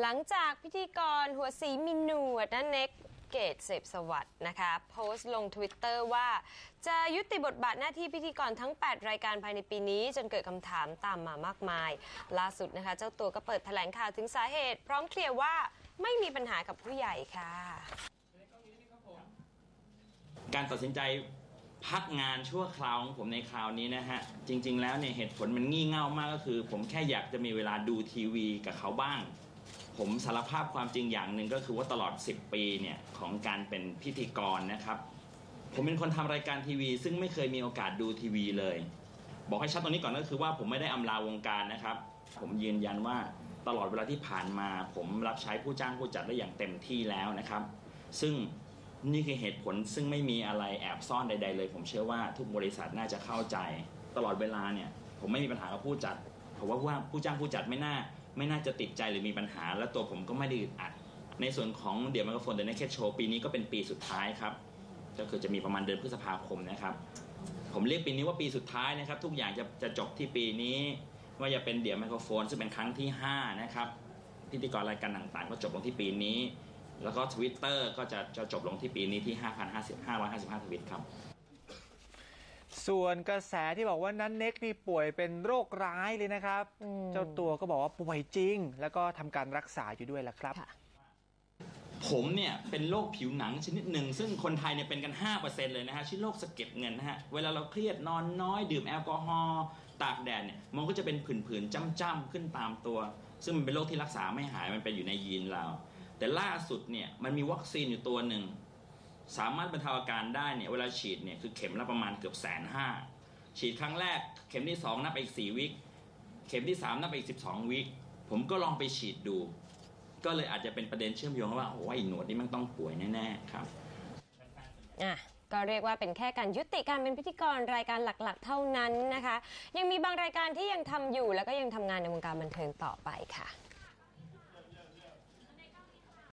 หลังจากพิธีกรหัวสีมินหนวดนั่นเน็กเกตเสพสวัสด์นะคะ โพสต์ลง Twitter ว่า จะยุติบทบาทหน้าที่พิธีกรทั้ง 8 รายการภายในปีนี้ จนเกิดคำถามตามมามากมาย ล่าสุดนะคะ เจ้าตัวก็เปิดแถลงข่าวถึงสาเหตุ พร้อมเคลียร์ว่าไม่มีปัญหากับผู้ใหญ่ค่ะ การตัดสินใจพักงานชั่วคราวของผมในคราวนี้นะฮะ จริง ๆ แล้วเนี่ยเหตุผลมันงี่เง่ามากก็คือ ผมแค่อยากจะมีเวลาดูทีวีกับเขาบ้าง ผมสารภาพความจริงอย่างหนึ่งก็คือว่าตลอด 10 ปีเนี่ยของการเป็นพิธีกรนะครับ ผมเป็นคนทำรายการทีวี ซึ่งไม่เคยมีโอกาสดูทีวีเลย บอกให้ชัดตรงนี้ก่อนก็คือว่าผมไม่ได้อำลาวงการนะครับ ผมยืนยันว่าตลอดเวลาที่ผ่านมา ผมรับใช้ผู้จ้างผู้จัดได้อย่างเต็มที่แล้วนะครับ ซึ่งนี่คือเหตุผลซึ่งไม่มีอะไรแอบซ่อนใด ๆ เลย ผมเชื่อว่าทุกบริษัทน่าจะเข้าใจ ตลอดเวลาเนี่ย ผมไม่มีปัญหากับผู้จัดผมว่าว่าผู้จ้างผู้จัดไม่น่า ไม่น่าจะติดใจหรือมีปัญหา และตัวผมก็ไม่ได้อึดอัด ในส่วนของเดี๋ยวไมโครโฟนเดอะเนคเคโชว์ปีนี้ก็เป็นปีสุดท้ายครับ ก็คือจะมีประมาณเดือนพฤษภาคมนะครับ ผมเรียกปีนี้ว่าปีสุดท้ายนะครับ ทุกอย่างจะจะจบที่ปีนี้ ว่าจะเป็นเดี่ยวไมโครโฟน ซึ่งเป็นครั้งที่ 5 นะครับ พิธีกรรายการต่างๆ ก็จบลงที่ปีนี้ แล้วก็ Twitter ก็จะจะจบลงที่ปีนี้ที่5,050 555ทวิตครับ ส่วนกระแสที่บอกว่านั้นเน็กนี่ป่วยเป็นโรคร้ายเลยนะครับอืมเจ้าตัวก็บอกว่าป่วยจริง แล้วก็ทำการรักษาอยู่ด้วยแหละครับค่ะผมเนี่ยเป็นโรคผิวหนังชนิดหนึ่ง ซึ่งคนไทยเนี่ยเป็นกัน 5%เลยนะฮะชื่อโรคสะเก็ดเงินนะฮะ เวลาเราเครียดนอนน้อยดื่มแอลกอฮอล์ตากแดดเนี่ยมันก็จะเป็นผื่นๆจ้ำๆขึ้นตามตัว ซึ่งมันเป็นโรคที่รักษาไม่หายมันเป็นอยู่ในยีนเรา แต่ล่าสุดเนี่ยมันมีวัคซีนอยู่ตัวหนึ่ง สามารถบรรเทาอาการได้เนี่ยเวลาฉีดเนี่ยคือเข็มละประมาณเกือบแสนห้าฉีดครั้งแรก เข็มที่สองนับไปอีกสี่วิคเข็มที่สามนับไปอีกสิบสองวิคผมก็ลองไปฉีดดู ก็เลยอาจจะเป็นประเด็นเชื่อมโยงว่าโอ้ยหนวดนี่มันต้องป่วยแน่ ๆ ครับอะก็เรียกว่าเป็นแค่การยุติการเป็นพิธีกรรายการหลักๆ เท่านั้นนะคะ ยังมีบางรายการที่ยังทำอยู่แล้วก็ยังทำงานในวงการบันเทิงต่อไปค่ะ